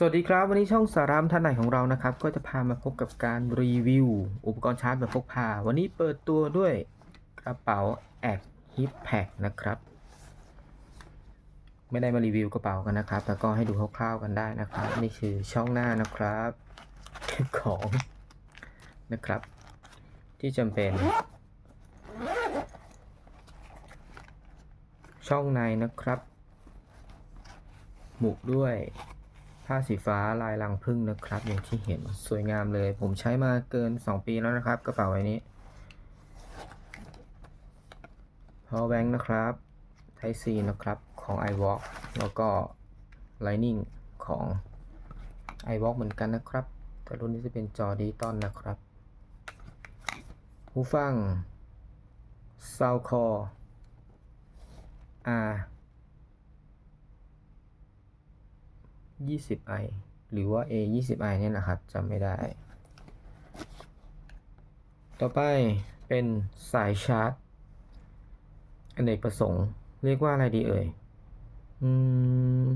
สวัสดีครับ วันนี้ช่องสารามท่านไหนของเรานะครับ ก็จะพามาพบกับการรีวิว อุปกรณ์ชาร์จแบบพกพา วันนี้เปิดตัวด้วยกระเป๋าแอกฮิปแพคนะครับ ไม่ได้มารีวิวกระเป๋ากันนะครับ แต่ก็ให้ดูคร่าวๆกันได้นะครับ นี่คือช่องหน้านะครับเก็บของนะครับ ที่จำเป็น ช่องในนะครับ หมุกด้วย ผ้าสีฟ้าลายรังพึ่งนะครับ อย่างที่เห็นสวยงามเลย ผมใช้มาเกิน 2 ปีแล้วนะครับ กระเป๋าใบนี้ power bank นะครับ type C นะครับของ iWalk แล้วก็ Lightning ของ iWalk เหมือนกันนะครับ แต่รุ่นนี้จะเป็นจอดิจิตอลนะครับ หูฟัง Soundcore R 20i หรือว่า A 20i เนี่ยนะครับจำไม่ได้ ต่อไปเป็นสายชาร์จอเนกประสงค์ เรียกว่าอะไรดีเอ่ย อืม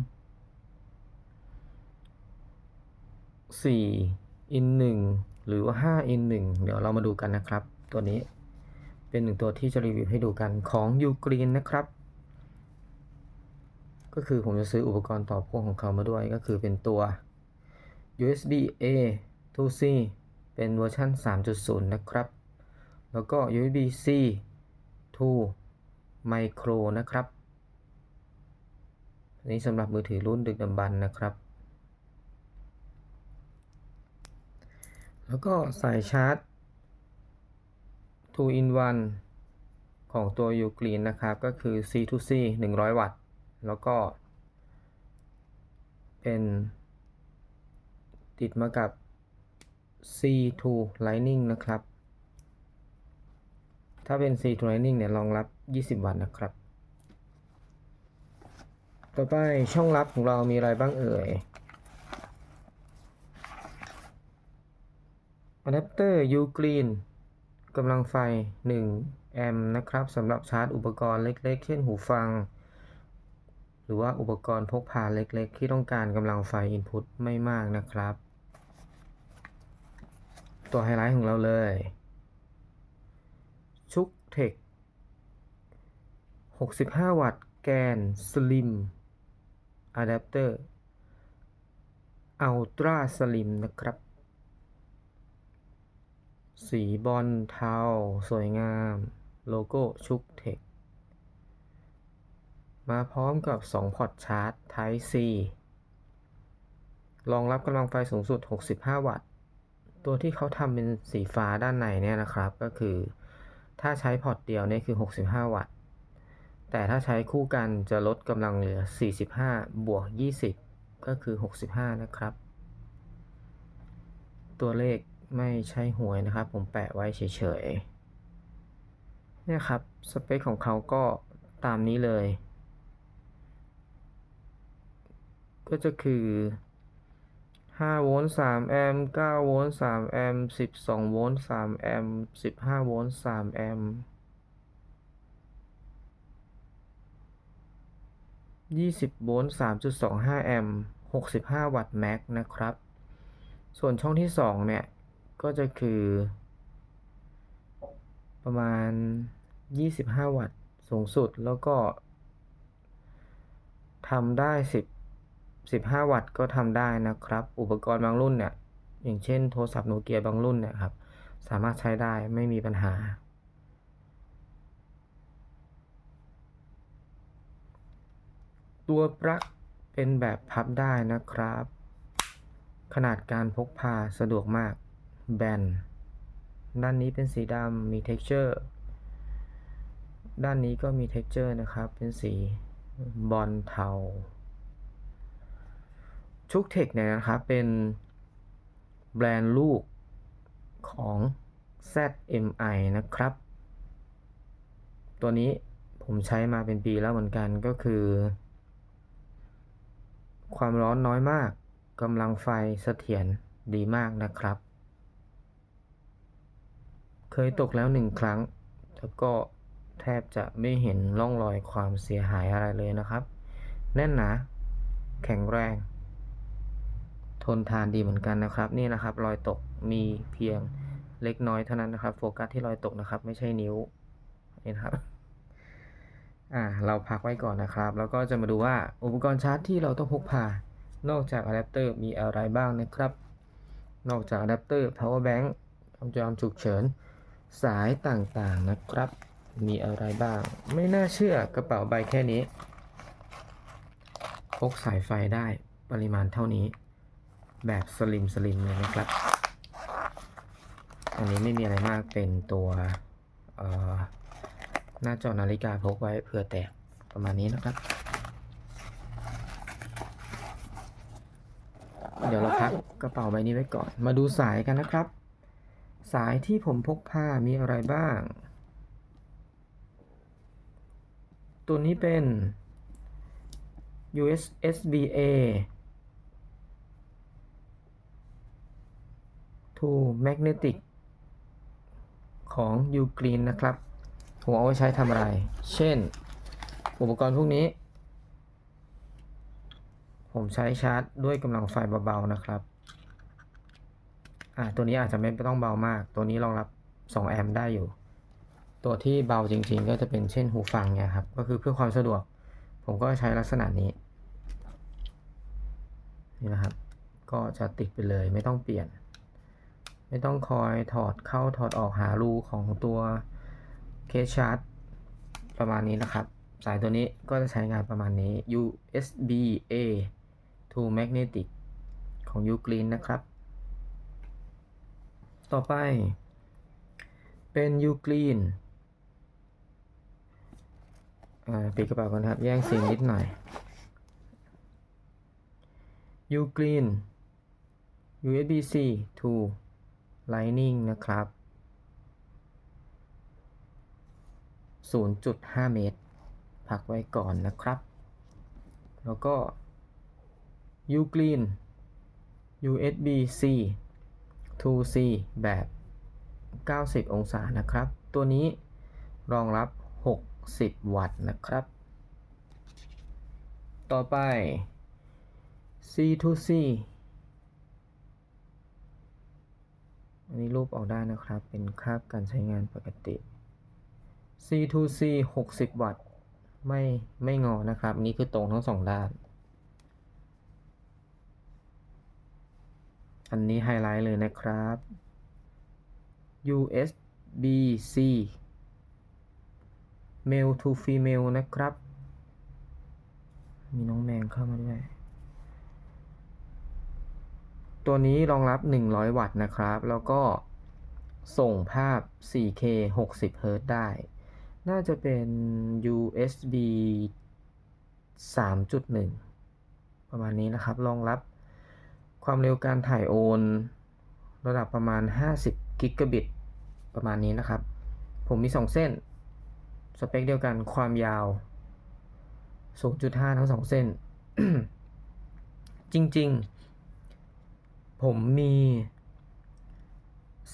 4 in 1หรือว่า5 in 1เดี๋ยวเรามาดูกันนะครับ ตัวนี้เป็นหนึ่งตัวที่จะรีวิวให้ดูกันของ u g r e e n นะครับ ก็คือผมจะซื้ออุปกรณ์ต่อพ่วงของเขามาด้วยก็คือเป็นตัว USB A to C เป็นเวอร์ชัน3.0 นะครับ แล้วก็ USB C to Micro นะครับ นี้สำหรับมือถือรุ่นดึกดำบรรนะครับ แล้วก็สายชาร์จ 2 in 1 ของตัว u g r e e n นะครับ ก็คือ C to C 100 วัตต์ แล้วก็ เป็นติดมากับ C2 Lightning นะครับ ถ้าเป็น C2 Lightning เนี่ยรองรับ 20 วัตต์นะครับ ต่อไปช่องรับของเรามีอะไรบ้างเอ่ยอะแดปเตอร์ U Green กำลังไฟ 1 แอมป์นะครับสำหรับชาร์จอุปกรณ์เล็ก ๆ เช่นหูฟัง รือว่าอุปกรณ์พกพาเล็กๆ ที่ต้องการกำลังไฟ Input ไม่มากนะครับ ตัวไฮไลท์ของเราเลย ชุกเทค65 วัตต์ แกน Slim อะแดปเตอร์ Ultra Slim นะครับ สีบอลเทาสวยงาม โลโก้ชุกเทค มาพร้อมกับ 2 พอร์ตชาร์จ Type C รองรับกำลังไฟสูงสุด 65 วัตต์ ตัวที่เขาทำเป็นสีฟ้าด้านในเนี่ยนะครับ ก็คือถ้าใช้พอร์ตเดียวเนี่ยคือ 65 วัตต์ แต่ถ้าใช้คู่กันจะลดกำลังเหลือ 45 บวก 20 ก็คือ 65 นะครับ ตัวเลขไม่ใช่หวยนะครับ ผมแปะไว้เฉยๆเนี่ยครับ สเปคของเขาก็ตามนี้เลย ก็จะคือ5โวลต์3แอมป์9โวลต์3แอมป์12โวลต์3แอมป์15โวลต์3แอมป์20โวลต์3.25แอมป์65 วัตต์แม็กนะครับ ส่วนช่องที่ 2 เนี่ย ก็จะคือ ประมาณ 25 วัตต์สูงสุดแล้วก็ทำได้ 10 15 วัตต์ก็ทำได้นะครับ อุปกรณ์บางรุ่นเนี่ย อย่างเช่นโทรศัพท์โนเกียบางรุ่นเนี่ยครับ สามารถใช้ได้ไม่มีปัญหา ตัวปลั๊กเป็นแบบพับได้นะครับ ขนาดการพกพาสะดวกมาก แบน ด้านนี้เป็นสีดำมี texture ด้านนี้ก็มี texture นะครับ เป็นสีบอลเทา ชุกเทคเนี่ยนะครับเป็นแบรนด์ลูกของ ZMI นะครับ ตัวนี้ผมใช้มาเป็นปีแล้วเหมือนกันก็คือ ความร้อนน้อยมากกำลังไฟเสถียรดีมากนะครับ เคยตกแล้วหนึ่งครั้ง แล้วก็แทบจะไม่เห็นร่องรอยความเสียหายอะไรเลยนะครับ แน่นหนาแข็งแรง ทนทานดีเหมือนกันนะครับ นี่นะครับรอยตกมีเพียงเล็กน้อยเท่านั้นนะครับ โฟกัสที่รอยตกนะครับ ไม่ใช่นิ้วนี่นะครับอ่าเราพักไว้ก่อนนะครับ แล้วก็จะมาดูว่าอุปกรณ์ชาร์จที่เราต้องพกพานอกจากอะแดปเตอร์มีอะไรบ้างนะครับ นอกจากอะแดปเตอร์ power bank คำจำฉุกเฉิน สายต่างๆนะครับ มีอะไรบ้าง ไม่น่าเชื่อกระเป๋าใบแค่นี้ พกสายไฟได้ปริมาณเท่านี้ แบบสลิมสลิมเลยนะครับ อันนี้ไม่มีอะไรมากเป็นตัวหน้าจอนาฬิกาพกไว้เผื่อแตกประมาณนี้นะครับ เดี๋ยวเราพักกระเป๋าใบนี้ไว้ก่อน มาดูสายกันนะครับ สายที่ผมพกพามีอะไรบ้าง ตัวนี้เป็น usb a USB-A to magnetic ของ Ugreen นะครับ ผมเอาไว้ใช้ทำอะไร เช่น อุปกรณ์พวกนี้ ผมใช้ชาร์จด้วยกำลังไฟเบาๆนะครับ อ่าตัวนี้อาจจะไม่ต้องเบามาก ตัวนี้รองรับ 2 แอมป์ได้อยู่ ตัวที่เบาจริงๆ ก็จะเป็นเช่นหูฟังเนี่ยครับ ก็คือเพื่อความสะดวก ผมก็ใช้ลักษณะนี้ นี่นะครับ ก็จะติดไปเลยไม่ต้องเปลี่ยน ไม่ต้องคอยถอดเข้าถอดออกหารูของตัวเคสชาร์จประมาณนี้นะครับ สายตัวนี้ก็จะใช้งานประมาณนี้ USB A to magnetic ของ Ugreen นะครับ ต่อไป เป็น Ugreen ปิดกระเป๋าก่อนครับ แย่งซีนนิดหน่อย Ugreen USB-C to Lightning นะครับ 0.5 เมตร พักไว้ก่อนนะครับ แล้วก็ Ugreen USB-C to C แบบ 90 องศานะครับ ตัวนี้รองรับ 60 วัตต์นะครับ ต่อไป C to C อันนี้รูปออกได้นะครับ เป็นคราบการใช้งานปกติ C to C 60 วัตต์ ไม่ ไม่งอนะครับ นี่คือตรงทั้งสองด้าน อันนี้ไฮไลท์เลยนะครับ USB C male to female นะครับ มีน้องแมงเข้ามาด้วย ตัวนี้รองรับ 100 วัตต์นะครับ แล้วก็ส่งภาพ 4K 60เฮิรตได้ น่าจะเป็น USB 3.1 ประมาณนี้นะครับ รองรับความเร็วการถ่ายโอน ระดับประมาณ 50 กิกะบิต ประมาณนี้นะครับ ผมมี 2 เส้น สเปคเดียวกันความยาว 0.5 ทั้ง 2 เส้น จริง ๆ ผมมี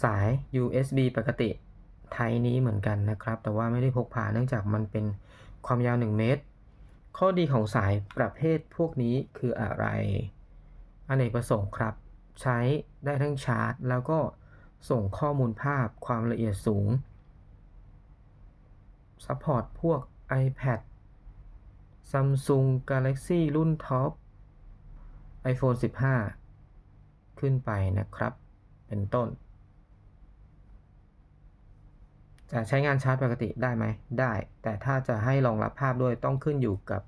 สาย USB ปกติไทยนี้เหมือนกันนะครับ แต่ว่าไม่ได้พกพาเนื่องจากมันเป็นความยาว 1 เมตร ข้อดีของสายประเภทพวกนี้คืออะไรอเนกประสงค์ครับ ใช้ได้ทั้งชาร์จ แล้วก็ส่งข้อมูลภาพความละเอียดสูงซัพพอร์ตพวก iPad Samsung Galaxy รุ่นท็อป iPhone 15 ขึ้นไปนะครับ เป็นต้น จะใช้งานชาร์จปกติได้ไหม ได้ แต่ถ้าจะให้รองรับภาพด้วยต้องขึ้นอยู่กับ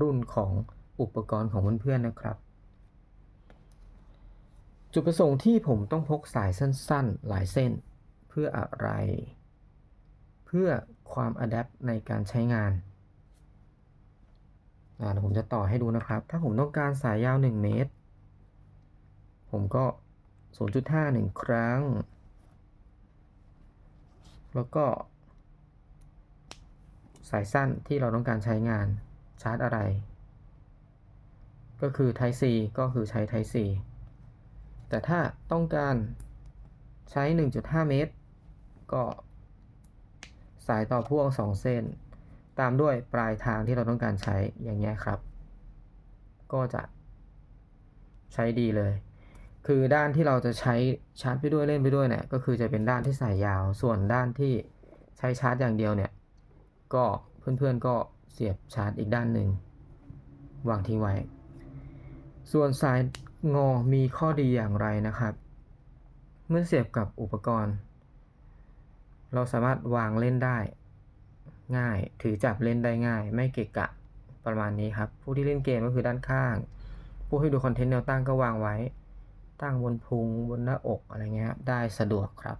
รุ่นของอุปกรณ์ของเพื่อนๆนะครับ จุดประสงค์ที่ผมต้องพกสายสั้นๆ หลายเส้น เพื่ออะไร เพื่อความอัดแอปในการใช้งานอ่าผมจะต่อให้ดูนะครับ ถ้าผมต้องการสายยาว 1 เมตร ผมก็ 0.5 1 ครั้ง แล้วก็ สายสั้นที่เราต้องการใช้งานชาร์จอะไร ก็คือ Type C ก็คือใช้ Type C แต่ถ้าต้องการใช้ 1.5 เมตร ก็สายต่อพ่วง 2 เส้น ตามด้วยปลายทางที่เราต้องการใช้อย่างเงี้ยครับ ก็จะใช้ดีเลย คือด้านที่เราจะใช้ชาร์จไปด้วยเล่นไปด้วยเนี่ยก็คือจะเป็นด้านที่สายยาว ส่วนด้านที่ใช้ชาร์จอย่างเดียวเนี่ยก็เพื่อนๆก็เสียบชาร์จอีกด้านหนึ่งวางทิ้งไว้ ส่วนสายงอมีข้อดีอย่างไรนะครับ เมื่อเสียบกับอุปกรณ์ เราสามารถวางเล่นได้ ง่ายถือจับเล่นได้ง่าย ไม่เกะกะประมาณนี้ครับ ผู้ที่เล่นเกมก็คือด้านข้าง ผู้ให้ดูคอนเทนต์แนวตั้งก็วางไว้ ตั้งบนพุงบนหน้าอกอะไรเงี้ยครับได้สะดวกครับ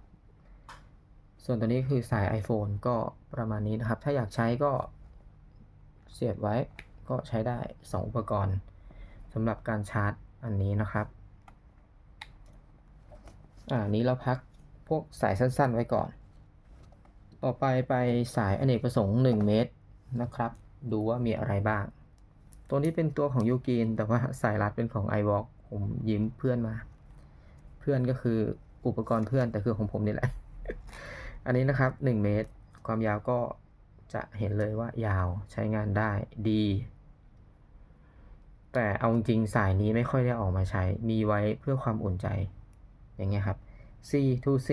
ส่วนตัวนี้คือสาย iPhone ก็ประมาณนี้นะครับ ถ้าอยากใช้ก็เสียบไว้ก็ใช้ได้ 2 อุปกรณ์สำหรับการชาร์จอันนี้นะครับ อ่านี้เราพักพวกสายสั้นๆไว้ก่อน ต่อไปไปสายอเนกประสงค์ 1 เมตรนะครับ ดูว่ามีอะไรบ้าง ตัวนี้เป็นตัวของยูกินแต่ว่าสายรัดเป็นของ i w a l k ผมยืมเพื่อนมา เพื่อนก็คืออุปกรณ์เพื่อนแต่คือของผมนี่แหละ อันนี้นะครับ1เมตร ความยาวก็จะเห็นเลยว่ายาวใช้งานได้ดี แต่เอาจริงสายนี้ไม่ค่อยได้ออกมาใช้ มีไว้เพื่อความอุ่นใจ อย่างเงี้ยครับ C to C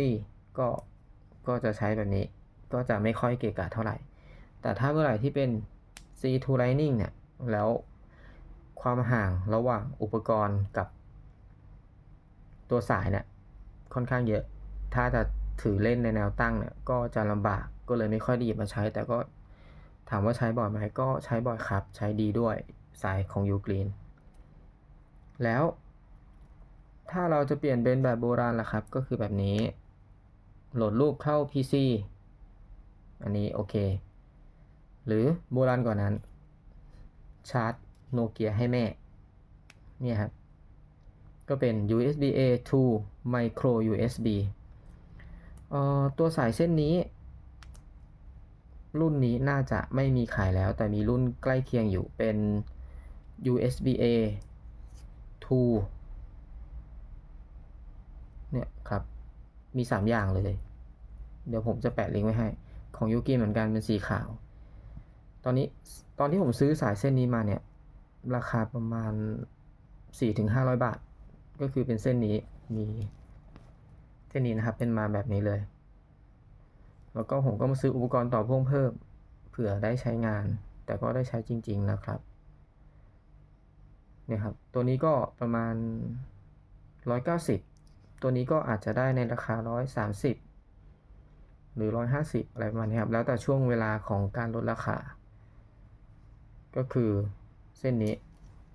ก็ก็จะใช้แบบนี้ ก็จะไม่ค่อยเกะกะเท่าไหร่ แต่ถ้าเมื่อไหร่ที่เป็น C to Lightning เนี่ย แล้วความห่างระหว่างอุปกรณ์กับ ตัวสายเนี่ยค่อนข้างเยอะ ถ้าจะถือเล่นในแนวตั้งเนี่ยก็จะลำบากก็เลยไม่ค่อยไดีมาใช้ แต่ก็ถามว่าใช้บ่อยไหมก็ใช้บ่อยครับ ใช้ดีด้วยสายของ u g r e e n แล้ว ถ้าเราจะเปลี่ยนเป็นแบบโบราณล่ะครับ ก็คือแบบนี้ โหลดรูปเข้า PC อันนี้โอเค หรือโบราณกว่านั้น ชาร์จโนเกียให้แม่ เนี่ยครับ ก็เป็น USB A to micro USB ตัวสายเส้นนี้ รุ่นนี้น่าจะไม่มีขายแล้ว แต่มีรุ่นใกล้เคียงอยู่เป็น USB A to เนี่ยครับ มี 3 อย่างเลย เดี๋ยวผมจะแปะลิงก์ไว้ให้ ของยูกิเหมือนกันเป็นสีขาว ตอนนี้ตอนที่ผมซื้อสายเส้นนี้มาเนี่ย ราคาประมาณ 4-500 บาท ก็คือเป็นเส้นนี้มีเส้นนี้นะครับ เป็นมาแบบนี้เลย แล้วก็ผมก็มาซื้ออุปกรณ์ต่อพ่วงเพิ่มเผื่อได้ใช้งาน แต่ก็ได้ใช้จริง ๆนะครับเนี่ยครับ ตัวนี้ก็ประมาณ 190 ตัวนี้ก็อาจจะได้ในราคา 130 หรือ 150 อะไรประมาณนี้ครับ แล้วแต่ช่วงเวลาของการลดราคา ก็คือเส้นนี้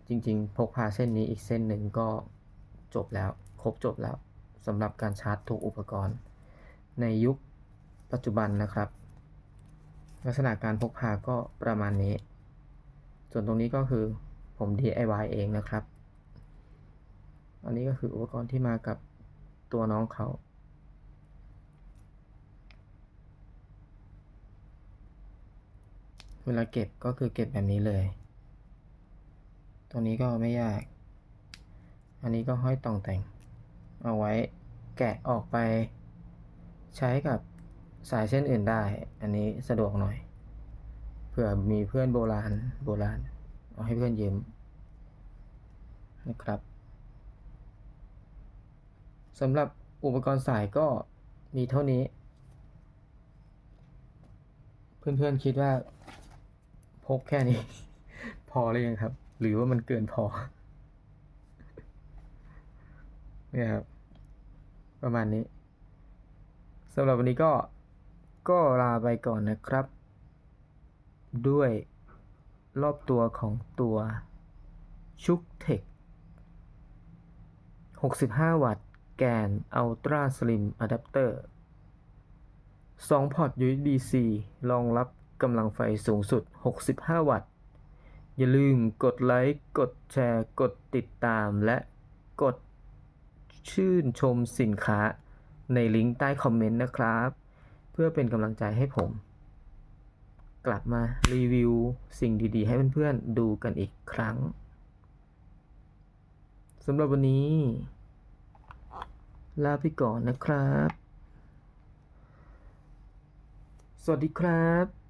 จริง ๆ พกพาเส้นนี้อีกเส้นหนึ่งก็ จบแล้ว ครบจบแล้วสำหรับการชาร์จทุกอุปกรณ์ ในยุคปัจจุบันนะครับ ลักษณะการพกพาก็ประมาณนี้ ส่วนตรงนี้ก็คือผม DIY เองนะครับ อันนี้ก็คืออุปกรณ์ที่มากับตัวน้องเขาเวลาเก็บก็คือเก็บแบบนี้เลยตัวนี้ก็ไม่ยาก อันนี้ก็ห้อยต่องแต่ง เอาไว้แกะออกไป ใช้กับสายเส้นอื่นได้ อันนี้สะดวกหน่อย เผื่อมีเพื่อนโบราณโบราณ เอาให้เพื่อนยืมนะครับสำหรับอุปกรณ์สายก็มีเท่านี้ เพื่อนๆคิดว่าพกแค่นี้ พอหรือยังครับ หรือว่ามันเกินพอ เนี่ยครับ ประมาณนี้สำหรับวันนี้ก็ก็ลาไปก่อนนะครับ ด้วยรอบตัวของตัวชุกเทค 65 วัตต์ แกน Ultra Slim Adapter 2พอร์ต USB-C รองรับกำลังไฟสูงสุด 65 วัตต์ อย่าลืมกดไลค์ กดแชร์ กดติดตามและกด ชื่นชมสินค้าในลิงก์ใต้คอมเมนต์นะครับ เพื่อเป็นกำลังใจให้ผม กลับมารีวิวสิ่งดีๆ ให้เพื่อนๆดูกันอีกครั้งสำหรับวันนี้ ลาไปก่อนนะครับ สวัสดีครับ